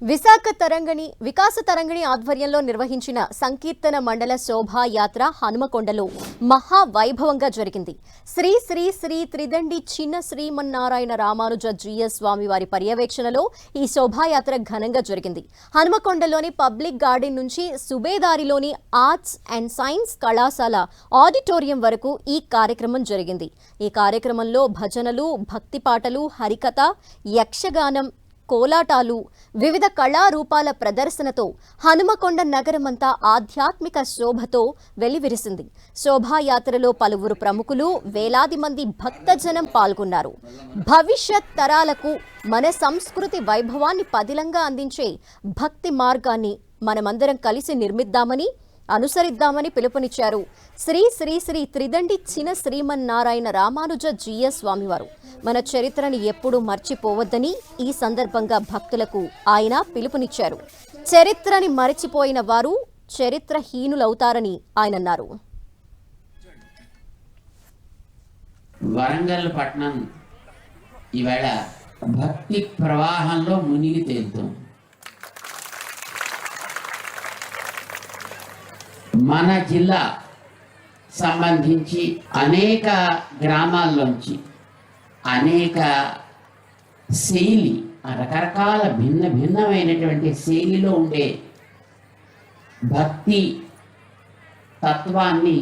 విశాఖ తరంగిణి వికాస తరంగిణి ఆధ్వర్యంలో నిర్వహించిన సంకీర్తన మండల శోభాయాత్ర హనుమకొండలో మహా వైభవంగా జరిగింది. శ్రీ శ్రీ శ్రీ త్రిదండి చిన్న శ్రీమన్నారాయణ రామానుజ జీఎస్ స్వామి వారి పర్యవేక్షణలో ఈ శోభాయాత్ర ఘనంగా జరిగింది. హనుమకొండలోని పబ్లిక్ గార్డెన్ నుంచి సుబేదారిలోని ఆర్ట్స్ అండ్ సైన్స్ కళాశాల ఆడిటోరియం వరకు ఈ కార్యక్రమం జరిగింది. ఈ కార్యక్రమంలో భజనలు భక్తి పాటలు హరికథ యక్షగానం కోలాటాలు వివిధ కళారూపాల ప్రదర్శనతో హనుమకొండ నగరమంతా ఆధ్యాత్మిక శోభతో వెలివిరిసింది. శోభాయాత్రలో పలువురు ప్రముఖులు వేలాది మంది భక్తజనం పాల్గొన్నారు. భవిష్యత్ తరాలకు మన సంస్కృతి వైభవాన్ని పదిలంగా అందించే భక్తి మార్గాన్ని మనమందరం కలిసి నిర్మిద్దామని అనుసరిద్దామని పిలుపునిచ్చారు. శ్రీ శ్రీ శ్రీ త్రిదండి చిన శ్రీమన్నారాయణ రామానుజ జీఎస్ స్వామివారు. మన చరిత్రని ఎప్పుడూ మర్చిపోవద్దని ఈ సందర్భంగా భక్తులకు ఆయన పిలుపునిచ్చారు. చరిత్రని మరచిపోయిన వారు చరిత్రహీనులవుతారని ఆయన అన్నారు వరంగల్ పట్టణం ఈవేళ భక్తి ప్రవాహంలో మునిగి తేలుతుంది. మన జిల్లా సంబంధించి అనేక గ్రామాల్లోంచి అనేక శైలి రకరకాల భిన్న భిన్నమైనటువంటి శైలిలో ఉండే భక్తి తత్వాన్ని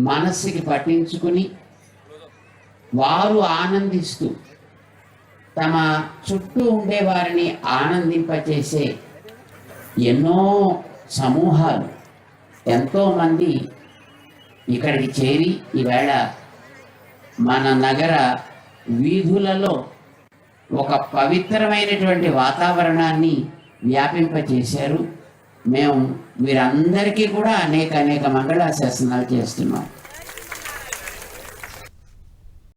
మనస్సుకి పట్టించుకుని వారు ఆనందిస్తూ తమ చుట్టూ ఉండే వారిని ఆనందింపచేసే ఎన్నో సమూహాలు ఎంతోమంది ఇక్కడికి చేరి ఈవేళ మన నగర వీధులలో ఒక పవిత్రమైనటువంటి వాతావరణాన్ని వ్యాపింపచేశారు మేము వీరందరికీ కూడా అనేక అనేక మంగళాశాసనాలు చేస్తున్నాం.